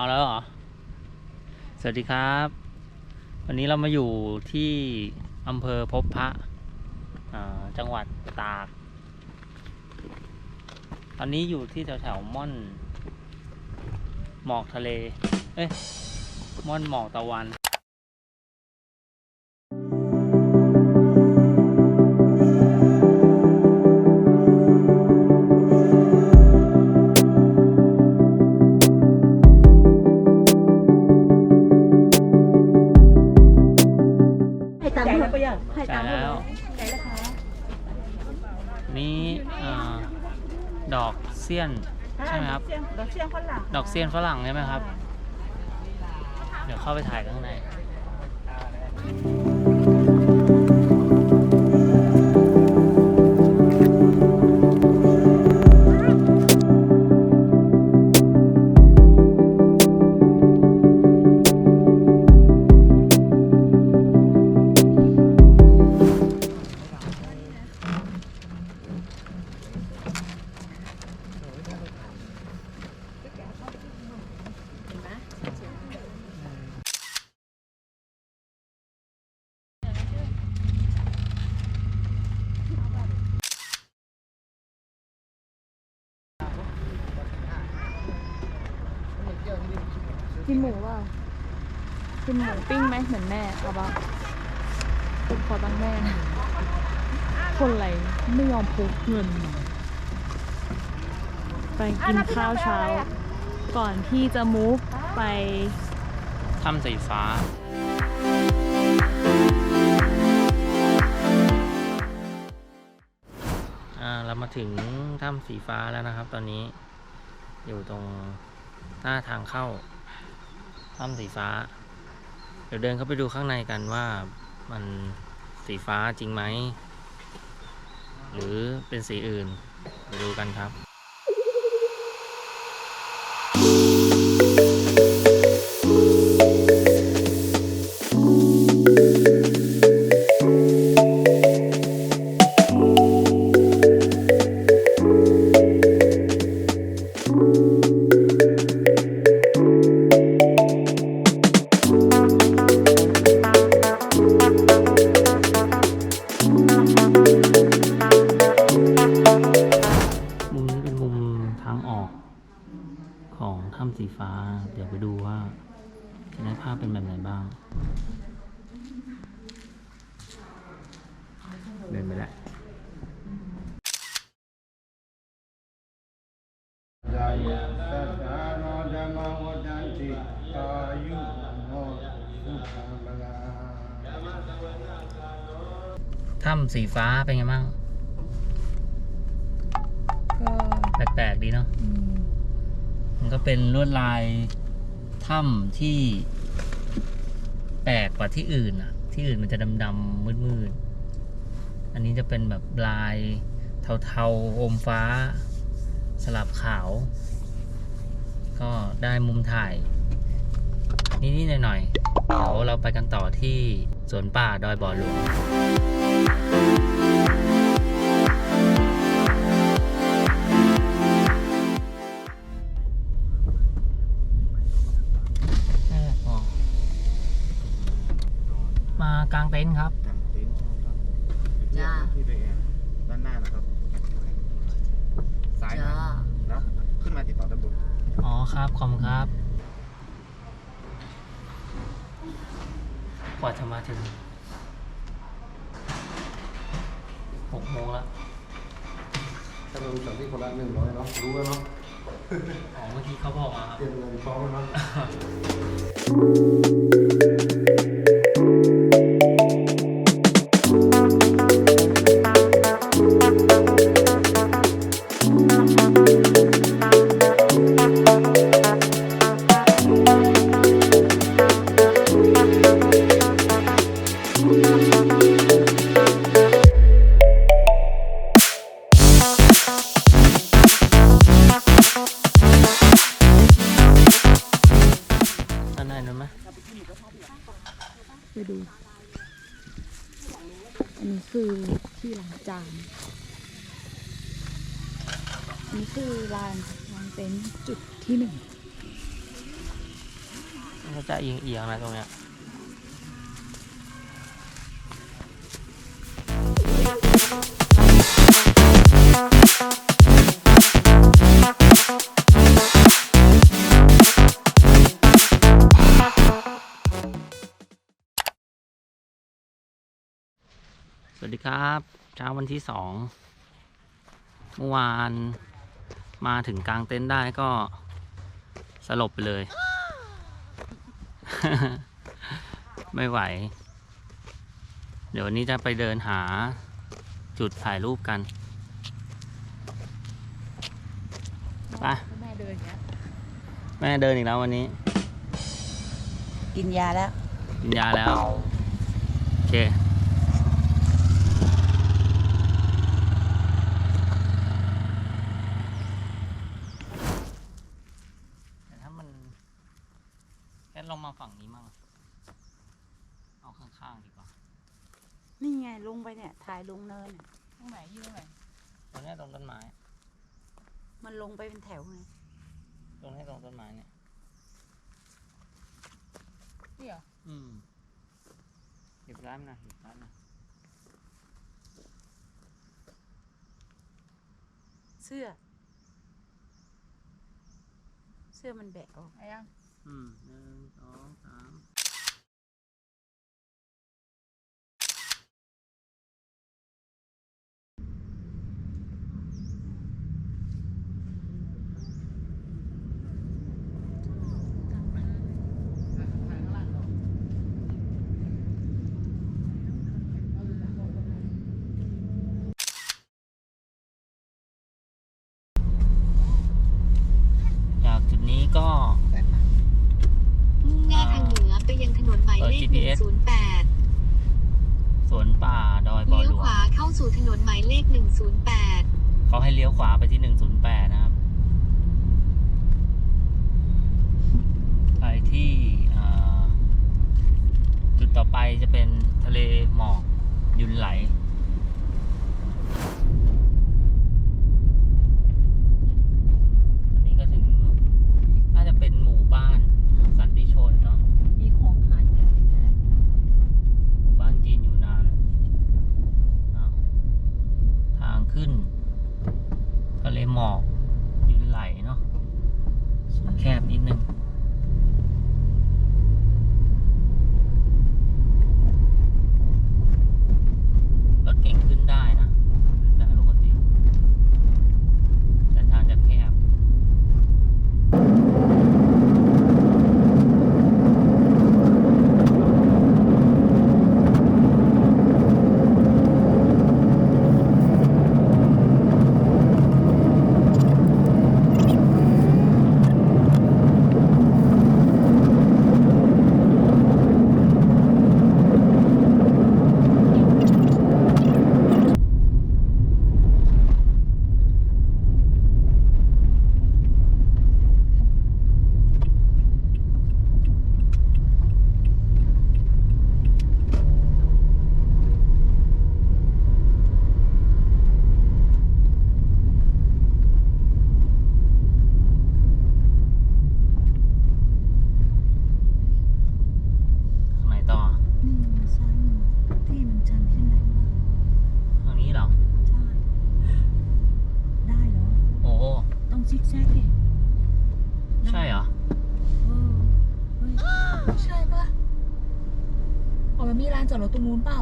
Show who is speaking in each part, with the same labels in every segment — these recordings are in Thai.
Speaker 1: เอาแล้วเหรอ สวัสดีครับ วันนี้เรามาอยู่ที่อำเภอพบพระจังหวัดตาก ตอนนี้อยู่ที่แถวแถวๆม่อน หมอกทะเล เอ้ย ม่อนหมอกตะวัน อกเสี้ยนใช่ไหมครับ
Speaker 2: เสียงดอกเสียงฝรั่ง
Speaker 1: ดอกเสี้ยนฝรั่งใช่ไหมครับ เดี๋ยวเข้าไปถ่ายข้างใน
Speaker 3: กินหมูว่ากินหมูปิ้งไหมเหมือนแม่เอาปะคุณขอตั้งแม่ คนอะไรไม่ยอมพกเงิน ไปกินข้าวเช้า ก่อนที่จะมูฟไป
Speaker 1: ถ้ำสีฟ้า อ่า เรามาถึงถ้ำสีฟ้าแล้วนะครับ ตอนนี้ อยู่ตรงหน้าทางเข้า ถ้ำสีฟ้า เดี๋ยวเดินเข้าไปดูข้างในกันว่ามันสีฟ้าจริงไหม หรือเป็นสีอื่น ไปดูกันครับ เป็นแบบไหนบ้าง เดินไปแล้ว
Speaker 4: ยายะสัจจาโนธรรมวจันติอายุโนสุขังบลา
Speaker 1: ถ้ำสีฟ้าเป็นไงบ้าง
Speaker 3: ก็
Speaker 1: แปลกๆดีเนาะ มันก็เป็นลวดลายถ้ำที่ แปลกกว่าที่อื่นอะ ที่อื่นมันจะดำๆมืดๆ อันนี้จะเป็นแบบลายเทาๆอมฟ้า สลับขาว ก็ได้มุมถ่ายนิดๆหน่อยๆเดี๋ยวเราไปกันต่อที่สวนป่าดอยบ่อหลวง กลางเต็นท์ครับ
Speaker 4: กางเต็นท์ครับ
Speaker 5: จ้า
Speaker 4: ที่ตัวเองด้านหน้านะครับซ้าย
Speaker 5: จ้า
Speaker 4: นะแล้วขึ้นมาติดต่อด้านบน
Speaker 1: อ๋อครับ ขอบคุณครับ กว่าจะมาถึงหกโมงแล้ว
Speaker 4: ถ้าเราจากที่คนละหนึ่งร้อยเนาะรู้แล้วเนาะ
Speaker 1: อ๋อเมื่อกี้เขาบอกมาครับ
Speaker 4: เตรียมเงินพร้อมแล้วเนาะ
Speaker 3: ที่ล้างจาน นี่คือลานลานเต็นท์จุดที่หนึ่ง
Speaker 1: มันก็จะเอียงเอียงๆนะตรงเนี้ยสวั สดีครับเช้าวันที่สองเมื่อวานมาถึงกลางเต็นท์ได้ก็สลบไปเลย ไม่ไหว เดี๋ยววันนี้จะไปเดินหาจุดถ่ายรูปกันไป
Speaker 3: แม่เดินอย่างเงี้ย
Speaker 1: แม่เดินอีกแล้ววันนี้
Speaker 2: กินยาแล้ว
Speaker 1: กินยาแล้ว โอเค แต่ถ้ามันแค่ลองมาฝั่งนี้มั่ง เอาข้างๆดีกว่า
Speaker 2: นี่ไงลงไปเนี่ย ถ่ายลงเนินน่ะ
Speaker 3: ตรงไหนยืนตรงไหน
Speaker 1: ตรงเนี้ยตรงต้นไม้
Speaker 2: มันลงไปเป็นแถวไง
Speaker 1: ตรงเนี้ยตรงต้นไม้เนี่ย
Speaker 3: นี่เหรอ
Speaker 1: อืมหยิบร้านนะหยิบร้านนะ
Speaker 2: เสื้อ เสื้อมันแบะออก
Speaker 3: ไอ้ยัง
Speaker 1: อืมหนึ่งสองสาม ก็
Speaker 5: มุ่งหน้าทางเหนือไปยังถนนหมายเลข
Speaker 1: เปิด GPS
Speaker 5: 108
Speaker 1: สวนป่าดอยบอ
Speaker 5: เลี้ยว
Speaker 1: หลว
Speaker 5: ข
Speaker 1: ง
Speaker 5: วาเข้าสู่ถนนหมายเลข108
Speaker 1: เขาให้เลี้ยวขวาไปที่108นะครับไปที่อ่าจุดต่อไปจะเป็นทะเลหมอกยุนไหล
Speaker 3: จอดรถตรงนู้นเปล่า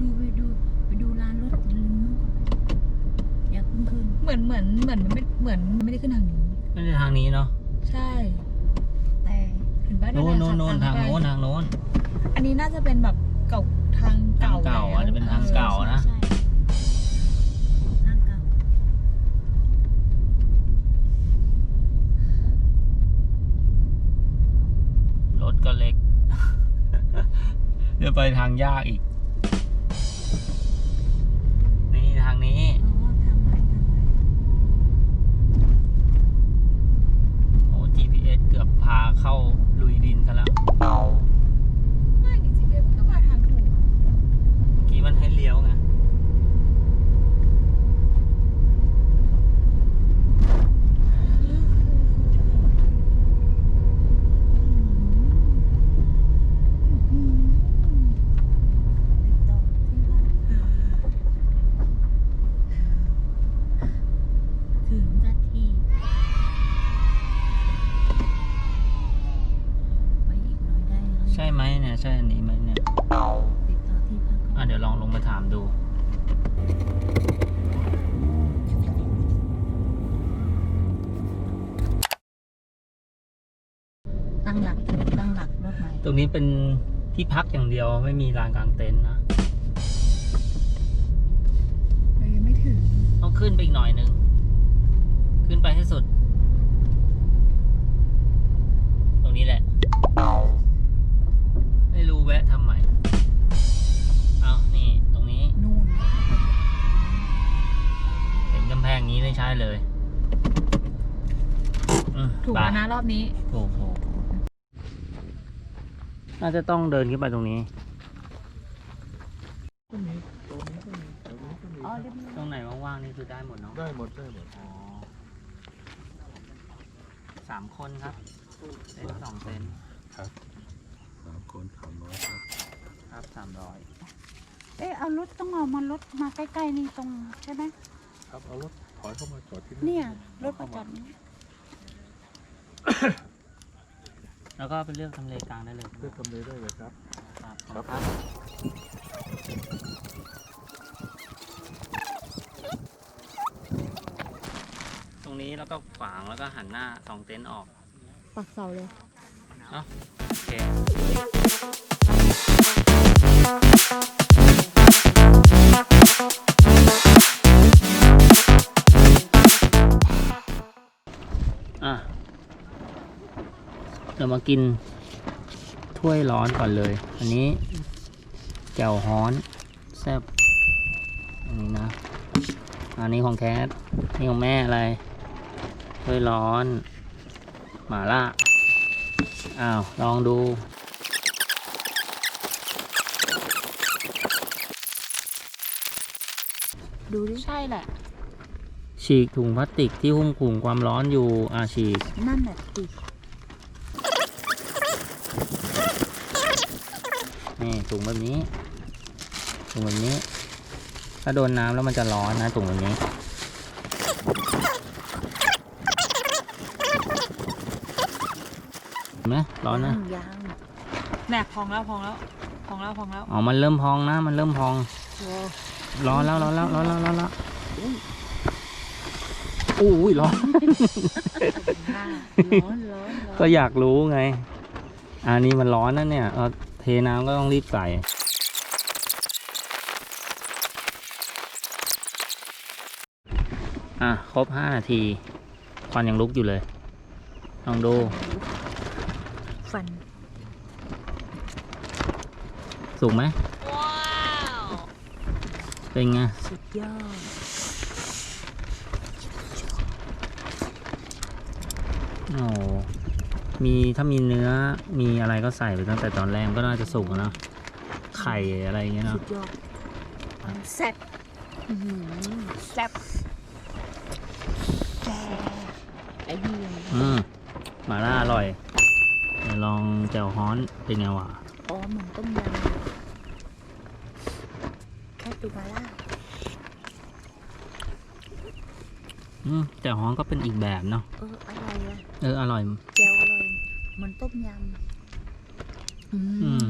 Speaker 2: ดูไปดูไปดูร้านรถริมนู้นก่อนอย่าเพิ่งขึ้น
Speaker 3: เหมือนเหมือนเหมือนมันไม่เหมือนมันไม่ได้ขึ้นทางนี้
Speaker 1: ไม่ใช่ทางนี้เนาะ
Speaker 3: ใช่
Speaker 2: แต่
Speaker 3: เห็นปะ
Speaker 1: โน้นโน้นโน้น
Speaker 3: ขั
Speaker 1: ทาง
Speaker 3: บตม
Speaker 1: โน้นทางโน้น
Speaker 3: อันนี้น่าจะเป็นแบบเก่าทางเก่า
Speaker 1: ทางเก่า
Speaker 3: แล้ว
Speaker 1: อาจจะเป็นทางเก่านะ
Speaker 2: ใช่
Speaker 1: จะไปทางยากอีก
Speaker 3: รถ
Speaker 1: ใหม่
Speaker 2: ตร
Speaker 1: งนี้เป็นที่พักอย่างเดียวไม่มีลานกลางเต็นท์นะ
Speaker 3: เรายังไม่ถึง
Speaker 1: ต้องขึ้นไปอีกหน่อยนึง ขึ้นไปให้สุด ตรงนี้แหละ ไม่รู้แวะทำไมเอานี่ ตรงนี้
Speaker 2: นู่น
Speaker 1: เห็นกำแพงนี้ไม่ใช่เลยอืม
Speaker 3: ถูก
Speaker 1: ไป
Speaker 3: แล้วนะรอบนี้
Speaker 1: ถูกถูก น่าจะต้องเดินขึ้นไปตรงนี้
Speaker 2: อ๋อเรียบร้อย
Speaker 1: ตรงไหนว่างๆนี่คือได้หมดเนาะ
Speaker 4: ได้หมดได้หมด
Speaker 1: อ๋อสามคนครับเต็นท์สองเต็นท์
Speaker 4: สามคนสามร้อยครับ
Speaker 1: ครับสามร้อย
Speaker 2: เอ๊ะเอารถต้องเอามารถมาใกล้ๆนี่ตรงใช่ไหม
Speaker 4: ครับเอารถถอยเข้ามาจอดที่
Speaker 2: เนี่ยรถประจอดนี้
Speaker 1: แล้วก็ไปเลือกทำเลกลางได้เลย
Speaker 4: เลือกทำเลได้เลยครับ
Speaker 1: ครับขอบคุณครับตรงนี้แล้วก็ขวางแล้วก็หันหน้าสองเต็นท์ออก
Speaker 3: ปักเสาเลย
Speaker 1: โอเคอ่ เรามากินถ้วยร้อนก่อนเลย อันนี้แจ่วฮ้อนแซ่บอันนี้นะ อันนี้ของแคทนี่ของแม่อะไรถ้วยร้อนหมาล่าอ้าวลองดู
Speaker 2: ดูดิ
Speaker 3: ใช่แหละ
Speaker 1: ฉีกถุงพลาสติกที่หุ้มกลุ่มความร้อนอยู่อ่าฉีก
Speaker 2: นั่นแหละติ
Speaker 1: นี่ถุงแบบนี้ถุงแบบนี้ ถ้าโดนน้ำแล้วมันจะร้อนนะถุงแบบนี้เห็นไหมร้อนนะ
Speaker 2: ยางยาง
Speaker 3: แหนพองแล้วพองแล้วพองแล้วพองแล้ว
Speaker 1: อ๋อ มันเริ่มพองนะ มันเริ่มพอง
Speaker 2: โอ้
Speaker 1: ร้อนแล้วร้อนแล้วร้อนแล้วร้อนแล้วอุ้ยร้อน
Speaker 2: ค่ะร้อนร้อนร้อน
Speaker 1: ก็อยากรู้ไง อันนี้มันร้อนนะเนี่ยเอา เทน้ำก็ต้องรีบใส่อะครบห้านาที ควันยังลุกอยู่เลย ลองดู
Speaker 2: ฟัน
Speaker 1: สุกไหมเป็นไง
Speaker 2: สุดยอด
Speaker 1: โอ้โห มีถ้ามีเนื้อมีอะไรก็ใส่ไปตั้งแต่ตอนแรกมันก็น่าจะสุกอะเนอะไข่อะไรอย่างเงี้ย
Speaker 2: สุ
Speaker 1: เนาะ
Speaker 2: ดยอดแซ่บอื้อหือแซ่บแซ่บไอ้เหี้ย
Speaker 1: อืมหมาล่าอร่อยเดี๋ยวลองแจ่วฮ้อนเป็นไงวะ
Speaker 2: อ๋อเหมือนต้มยำแค่ตัวมาล่า
Speaker 1: อืมแจ่วฮ้อนก็เป็นอีกแบบเนาะ
Speaker 2: เอออร่อยอะ
Speaker 1: เอออร่อย
Speaker 2: แจ่วอร่อย เหมือนต้มยำอื
Speaker 1: อืม
Speaker 2: ม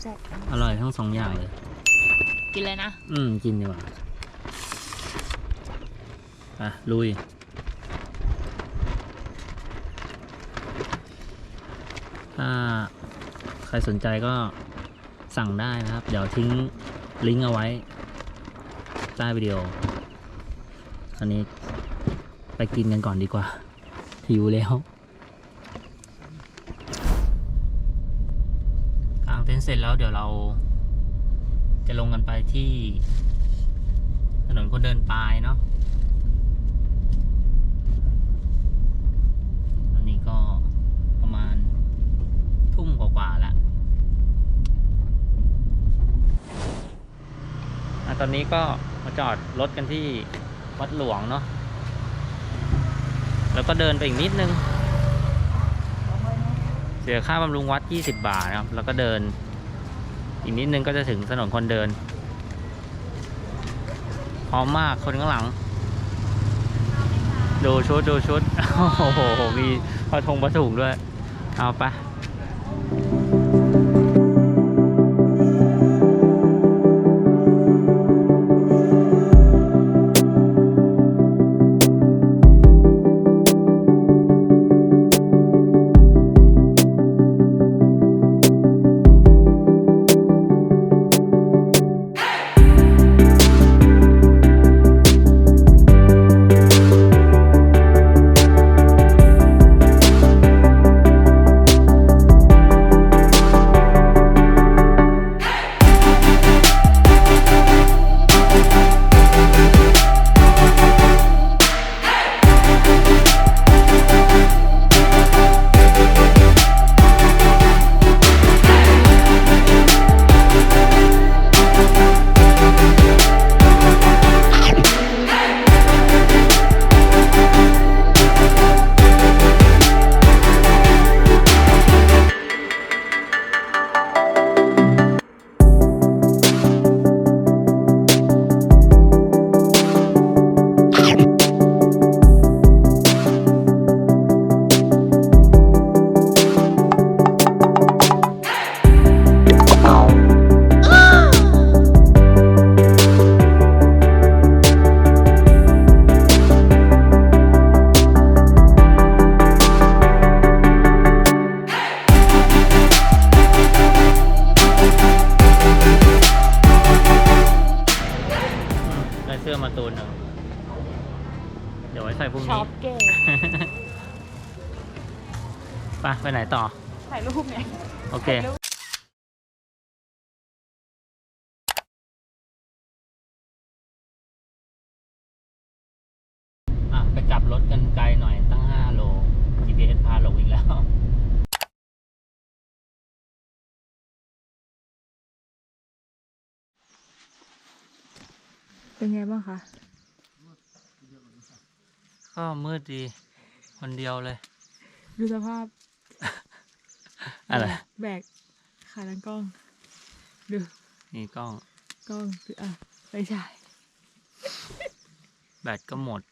Speaker 2: แซ่บ
Speaker 1: อร่อยทั้งสองอย่างเลย
Speaker 3: กินเลยนะ
Speaker 1: อืม กินดีกว่า อะ ลุย ถ้าใครสนใจก็สั่งได้นะครับ เดี๋ยวทิ้งลิงก์เอาไว้ ใต้วิดีโอตอนนี้ไปกินกันก่อนดีกว่า หิวแล้ว เดี๋ยวเรา จะลงกันไปที่ถนนคนเดินปลายเนาะอันนี้ก็ประมาณทุ่มกว่าๆแล้วอะตอนนี้ก็มาจอดรถกันที่วัดหลวงเนาะ แล้วก็เดินไปอีกนิดนึง เสียค่าบำรุงวัด 20 บาทนะครับ แล้วก็เดิน อีกนิดนึงก็จะถึงถนนคนเดินพร้อมมากคนข้างหลัง ดูชุดดูชุด โอ้โห มีพระธงพระถุงด้วย เอาไป กลับรถกันไกลหน่อยตั้ง 5 โล GPS พาหลงอีกแล้ว
Speaker 3: เป็นไงบ้างคะ
Speaker 1: ก็มืดดี คนเดียวเลย
Speaker 3: ดูสภาพ
Speaker 1: อะไร
Speaker 3: แบกขาตั้งกล้อง ดู
Speaker 1: นี่กล้อง
Speaker 3: กล้องคืออะ ไปฉาย
Speaker 1: แบตก็หมด